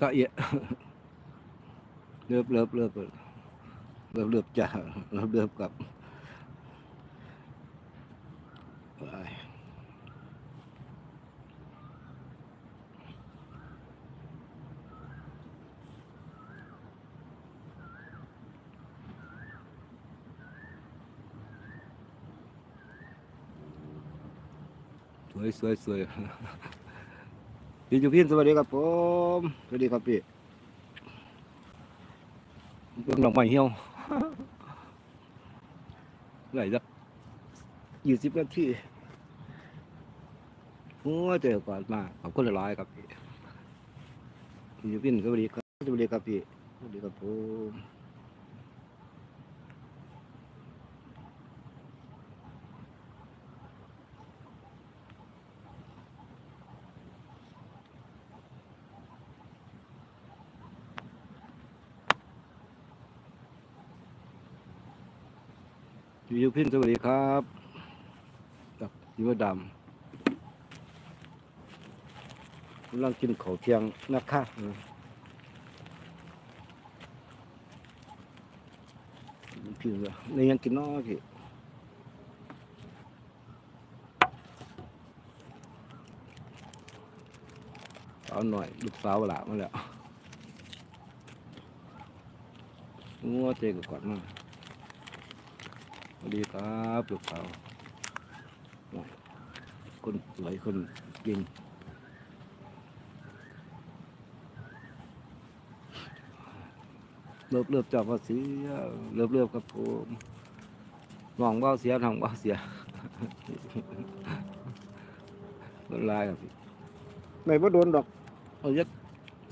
ตะเอียเลิบเลิบเลิบ พี่จุพินสวัสดีครับผมสวัสดีครับพี่เบิ่งดอกไม้เหี่ยวไหลสักยี่สิบนาทีโอ้ยเจอก่อนมาขอบคุณหลายๆครับพี่พี่จุพินสวัสดีครับสวัสดีครับพี่สวัสดีครับผม พี่จุพินสวัสดีครับกับพี่มดำกำลังกินข้าวเที่ยงนะคะอืมพี่ว่าในยังกินน้อยพี่สาหน่อย ลูกสาวหลามาแล้วงัวเจกับกอดมา สวัสดีครับลูกสาวโอ้ยคนสวยคนเก่งเลิบเลิบจากภาษีเลิบเลิบกับผมมองเบ้าเสียทางเบ้าเสียมันลายครับพี่ไม่ว่าโดนดอกเอายัด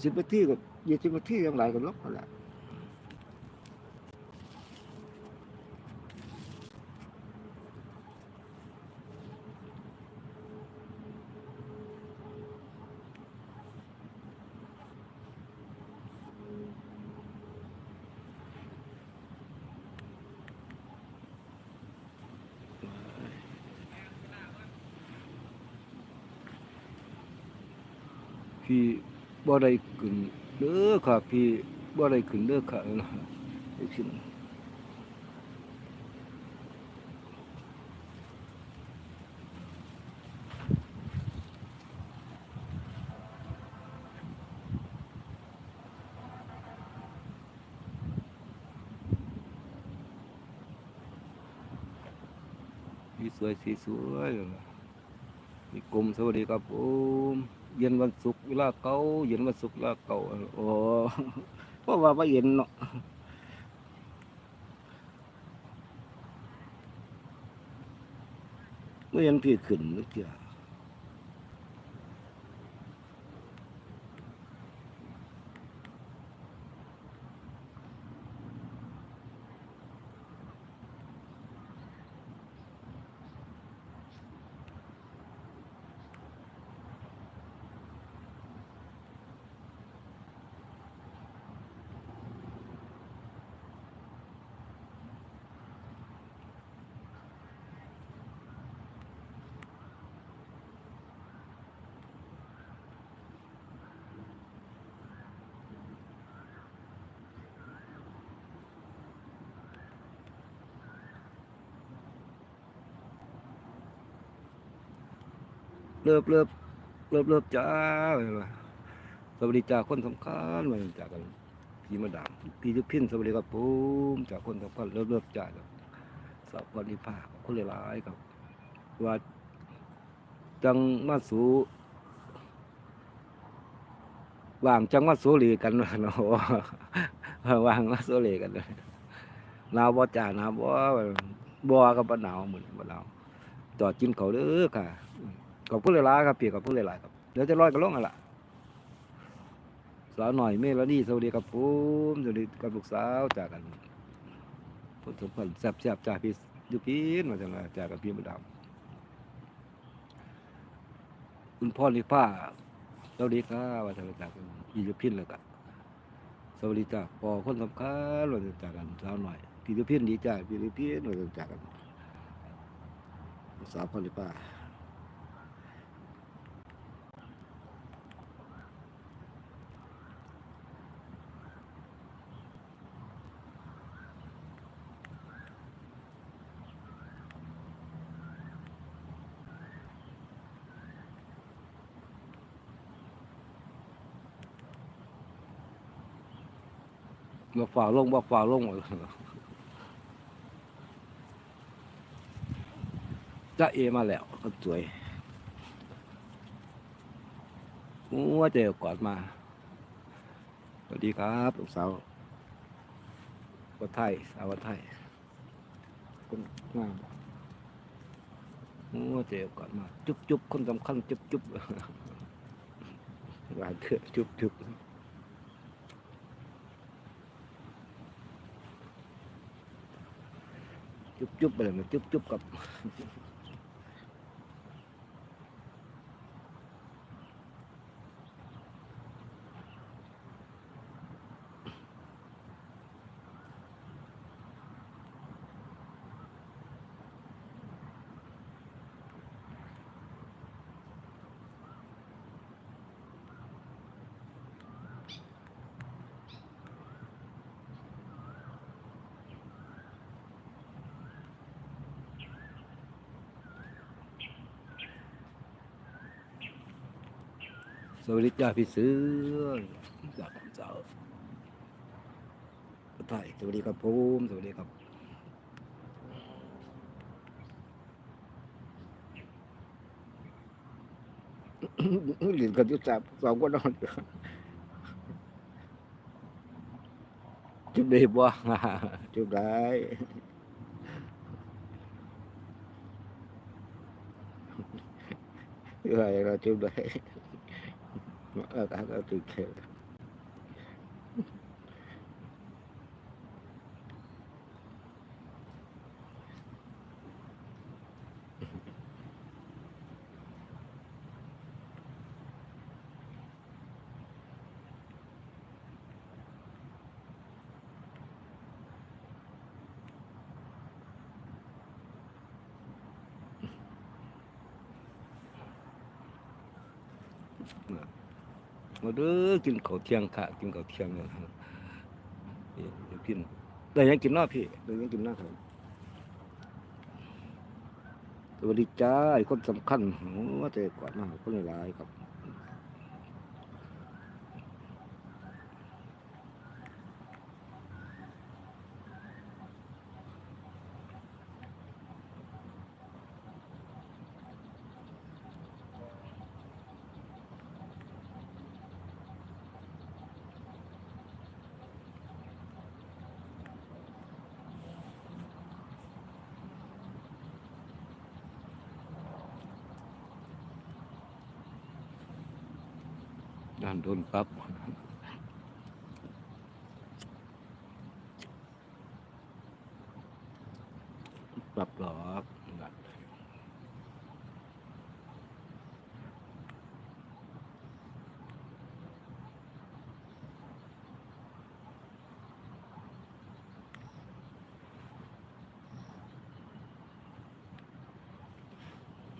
สิบนาทีกับยี่สิบนาทียังหลายกันล็อกนั่นแหละ พี่บ่ได้ขึ้นเด้อค่ะพี่บ่ได้ขึ้นเด้อค่ะไอ้ขึ้นพี่สวยสีสวยมีก ลมสวัสดีครับผมเย็นวันศุกร์เวลาเก่าเย็นวันศุกร์เวลาเก่าโอ้เพราะว่าไม่เย็นเนาะเมื่อเย็นพี่ขึ้นนึกเดียว เลิบเลิบเลิบเลิบจ้าเห็นไหมสวัสดีจ้าคนสำคัญมาจากกันพี่มาดามพี่ทุกพินสวัสดีครับผมจากคนสำคัญเลิบเลิบจ้ากับสวัสดีภาคคนหลายๆครับ ว่าจังมาสูว่างจังมาสูรีกันว่าเนาะว่างมาสูรีกันเลยหนาวบ่จ้าหนาวบ่บ่กับบ่หนาวเหมือนบ่หนาวจอดกินเขาเด้อค่ะ ขอบคุณหลายๆครับพี่ขอบคุณหลายๆครับเดี๋ยวจะลอยกันลงอะล่ะสาวหน่อยเมลนี่สวัสดีครับผมสวัสดีกับลูกสาวจากกันผลสมพันธ์แซ่บๆจากพี่ยุพินมาจากไหนจากกับพี่มดดำคุณพ่อนิพ้าสวัสดีครับว่าจากจากกันพี่ยุพินเลยกันสวัสดีจ้าปอคนสำคัญว่าจากกันสาวหน่อยพี่ยุพินดีจ้าพี่ยุพินว่าจากกันสาวพ่อนิพ้า บ่ฝ่าลงบ่ฝ่าลงจ้าเอมาแล้วคนสวยโอ้เจอกอดมา สวัสดีครับลูกสาววัดไทยสาววัดไทยคนงามโอ้เจอกอดมา จุ๊บจุ๊บคนสำคัญจุ๊บจุ๊บหลายเถื่อจุ๊บจุ๊บ จุ๊บไปเลยมันจุ๊บจุ๊บกับ สวัสดีจ้าพี่เสือจากเจ้าไทยสวัสดีครับผมสวัสดีครับหลินกันยุสามสองก็นอนอยู่จุดเดีบ่จุดได้อะไรเราจุดได้ 아, 나도 이렇게. No. มาเด้อกินข้าวเที่ยงค่ะกินข้าวเที่ยงเนี่ยเดี๋ยวกินได้ยังกินเนาะพี่ได้ยังกินเนาะครับสวัสดีจ้าคนสำคัญโอ้แต่กอนมาหาคนหลายครับ ด้านโดนปั๊บปรับหรอกนั่น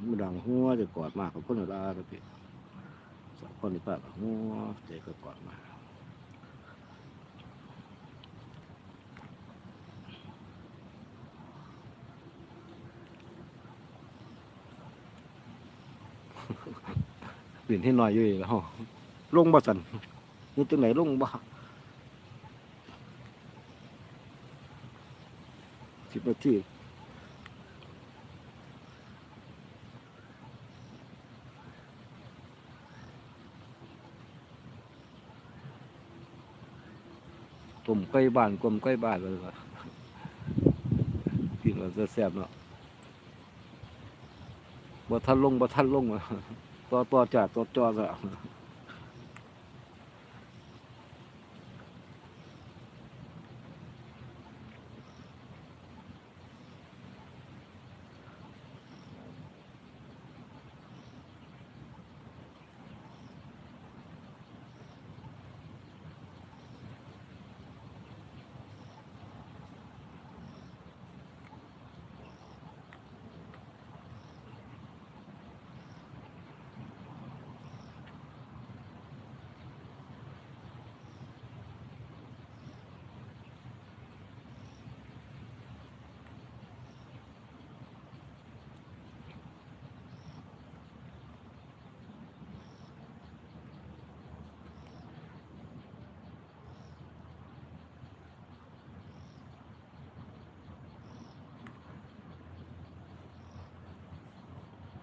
มันดังหัวจะกอดมากกับคนละลาครับพี่ คนนี้กับหัวเจก็กอดมาเปลี่ยนให้หน่อยอยู่แล้วลงบ่สันนี่จังไหนลงบ่สิบนาที ต้มไก่บ้านกลมไก่บ้านเลยว่ะกินแล้วจะแซ่บเนาะบ่ทันลงบ่ทันลงวะต่อต่อจ่าต่อจอซ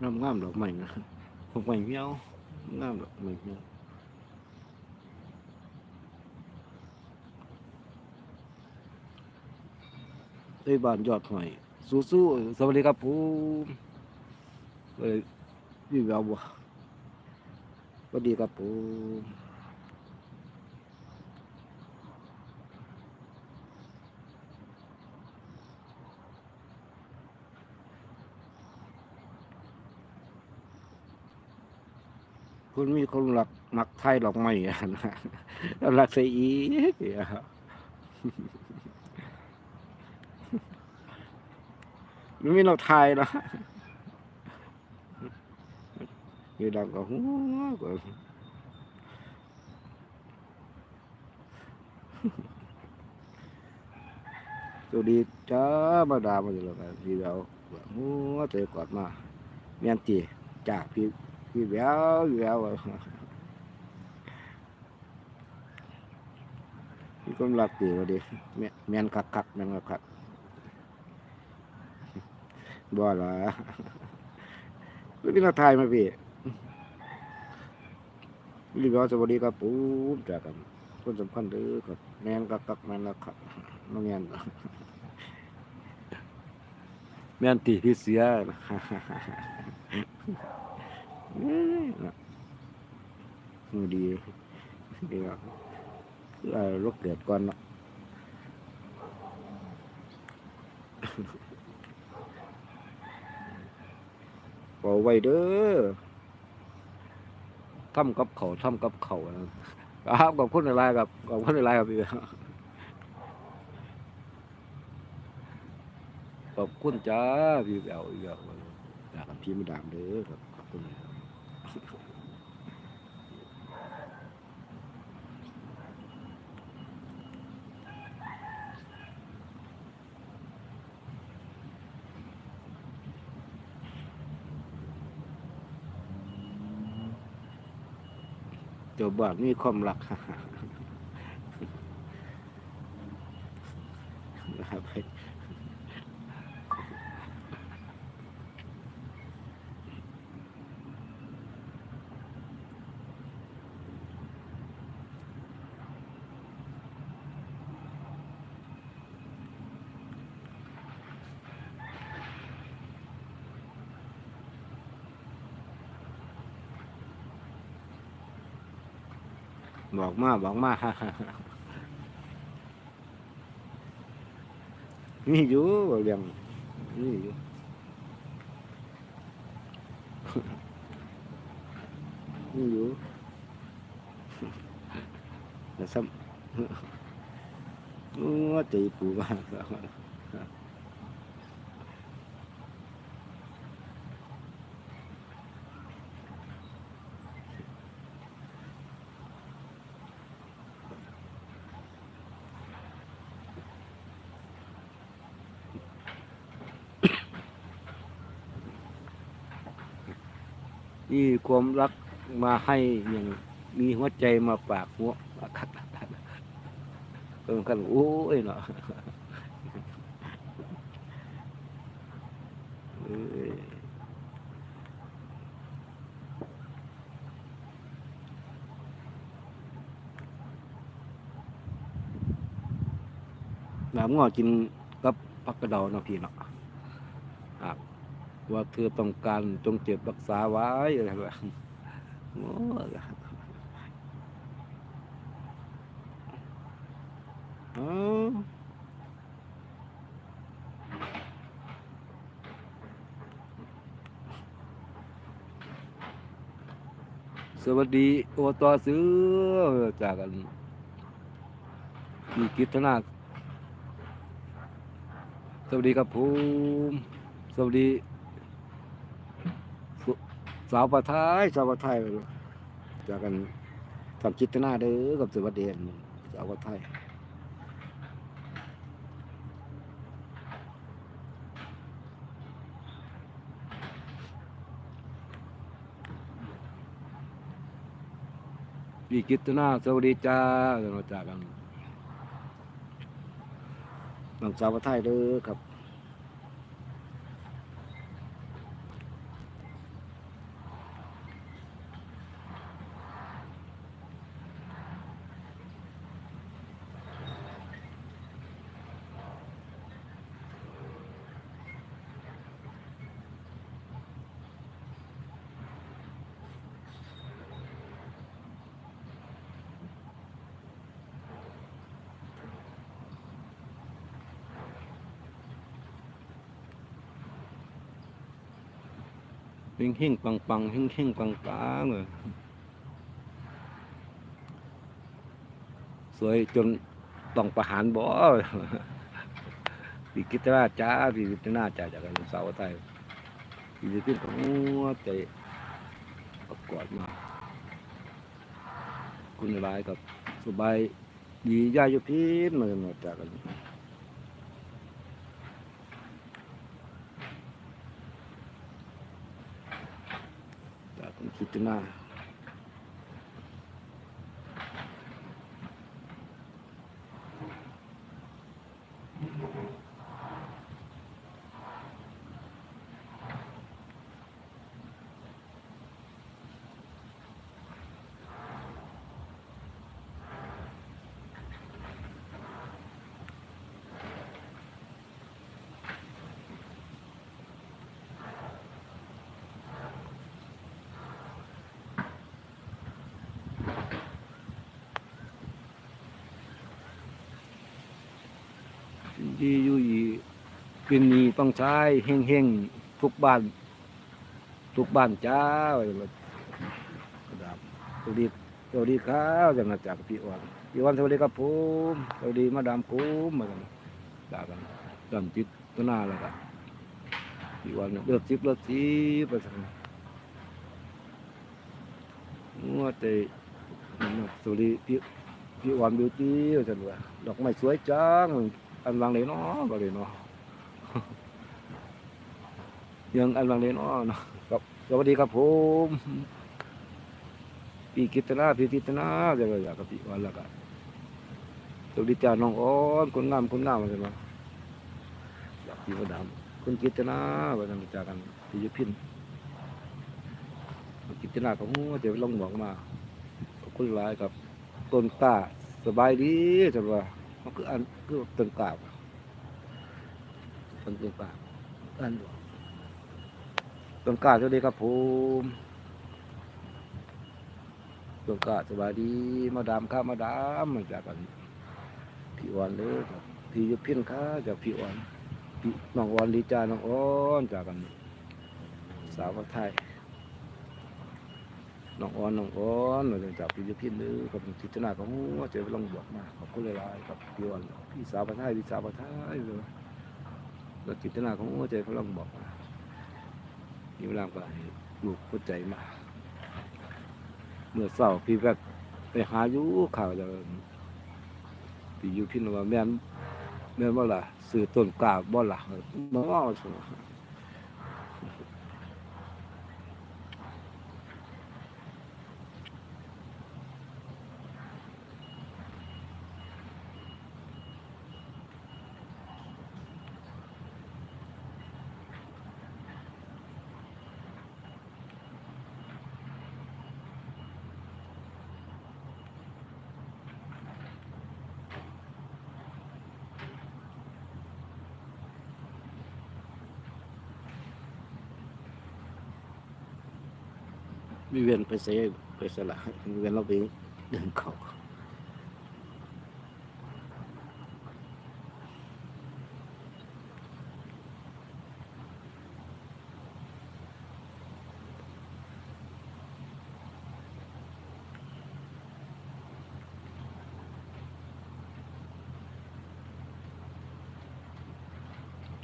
ะน้ำงามดอกไม้นะดอกไม้เหี่ยวงามดอกไม้เหี่ยวไอ้บ้านยอดหอยสู้ๆสวัสดีครับผมเอ้ยพี่แววบ่สวัสดีครับผม คุณมีคนหลักหมักไทยดอกไม้อะนะหลักใส่อีกอะมันมีเราไทยนะอยู่ดังก็หัวก็สวัสดีจ้ามาดามาอยู่แล้วกันพี่แววหัวเตะกอดมาเมียนตีจากพี่ พี่แววพี่แววนี่ก็รักตีว่าดิแม่แมนคักคักๆแมนคักคักบ่ละแล้วพี่นาไทยมาพี่พี่แววสวัสดีครับปุ๊บจากกันคนสำคัญเด้อครับแมนคักคักๆแมนคักคักน้องแมนแม่นตีพี่เสีย นะมือดีดีครับคือเอารกเกิดก่อนเนาะบอกไว้เด้อทำกับเขาทำกับเขาครับขอบคุณอะไรครับขอบคุณอะไรครับพี่ขอบคุณจ้าพี่แววอีกแล้วอยากพี่มาดามเด้อครับขอบคุณ เจ้าบ้านมีความรักนะครับ บอกมาบอกมามีอยู่บอกเรื่องมีอยู่มีอยู่แต่ซ้ำโอ้ตีปูบ้าง นี่ความรักมาให้อย่างมีหัวใจมาฝากหัวคักเออกันโอ้ยเนาะเอ้ยน้ำงอกินกับผักกระเดาเนาะพี่เนาะ ว่าเธอต้องการจงเก็บรักษาไว้อะไรแบบโอ้สวัสดีโอตอซื้อจากกันมีกิจนาสวัสดีครับผมสวัสดี สาวประทายสาวประทายไปเลยจากกันทำจิตนาเด้อกับสวัสดีสาวประทายพี่กิตนาสวัสดีจ้าเราจากกันน้องสาวประทายเด้อครับ เฮงเฮงปังปังเฮงเฮงปังปังเลยสวยจนต้องประหารบ่พี่กิตราจ้าพี่กิตนาจ้าจากกันสาวไทยพี่จะขึ้ใจประกอดมา คุณหลายกับสบายดีย่าอยู่พีนมากันมาจากกัน จากคุณคิ ดีอยู่อีเป็นนี้ต้องใช้เฮงเฮงทุกบ้าน ทุกบ้านจ้าไว้เลยกระดาบสวัสดีสวัสดีครับจากมาจากพี่อ้วนพี่อ้วนสวัสดีครับผมสวัสดีมาดามกุ้มมากันจากกันดำจิตตัวหน้าแล้วกันพี่อ้วนเลือกซิบเลือกซิบไปสั่งงัวเตะสวัสดีพี่พี่อ้วนบิวตี้ว่าจังว่าดอกไม้สวยจัง อันวางเลยเนาะก็เลยเนาะยังอันวางเลยเนาะเนาะครับสวัสดีครับผมพี่กิตนาพี่กิตนาจะไปอยากกับพี่วันละกันสวัสดีจ้าน้องอ้อนคนงามคนงามมาใช่ไหมอยากพี่มาดามคุณกิตนาไปทำจากกันพี่ยุพินกิตนาของเดี๋ยวลองบอกมาขอบคุณหลายครับต้นกล้าสบายดีจังว่า มันคืออันคือต้นกล้าต้นกล้าอันเดียวต้นกล้าสวัสดีครับผมต้นกล้าสบายดีมาดามครับมาดามมาจากกันพี่อ่อนเลยครับพี่ยุพินค้าจากพี่อ่อนพี่น้องอ่อนดีจ้าน้องอ่อนจากกันสาวไทย น้องอ่อนน้องอ่อนมาจากพี่ยุพินเลยกับทิศนาของหัวใจลองบวกมาขอบคุณหลายๆครับพี่อ่อนพี่สาวไทยพี่สาวไทยเลยแล้วทิศนาของหัวใจพลังบอกมามีเวลาไปลูกเข้าใจมา เมื่อเศร้าพี่แบบไปหาอยู่ข่าวจะพี่อยู่พี่นว่าแม่นแม่นว่าล่ะสื่อต้นกล้าบ่ล่ะมาว่าสิมี เวียนไปเสียไปสละมีเวียนเราไปเดินเขา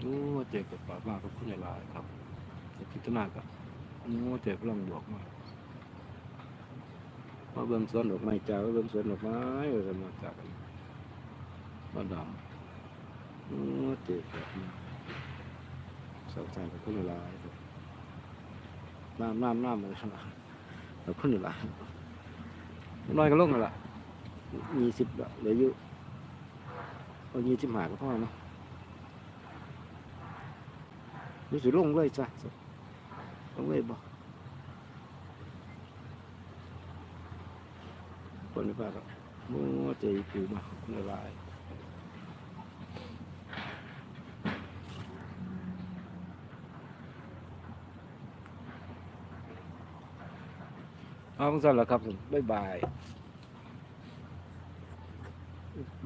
โอ้เจ็บกับปากมากกับคุณหลายครับพิจารณากับโอ้เจ็บลองบวกมาก มาเบิ่งสวนดอกไม้จ้ามาเบิ่งสวนดอกไม้ว่าจะมาจากกันมาดำโอ้เจ็บแบบนี้สาวใจกับคนหลายน้ำน้ำน้ำอะไรขนาดกับคนหลายน้อยก็ลงกันละยี่สิบเหลืออยู่เอายี่สิบหาก็พอเนาะนี่สิลงเลยจ้ะลงเลยบอก không biết bao còn phải đó mua chỉ chủ mà không lại không sao là ครับบ๊ายบาย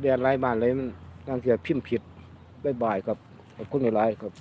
แดนไล่บ้านเลยมันการเสียพิมพ์ผิดบ๊ายบายครับขอบคุณหลายครับ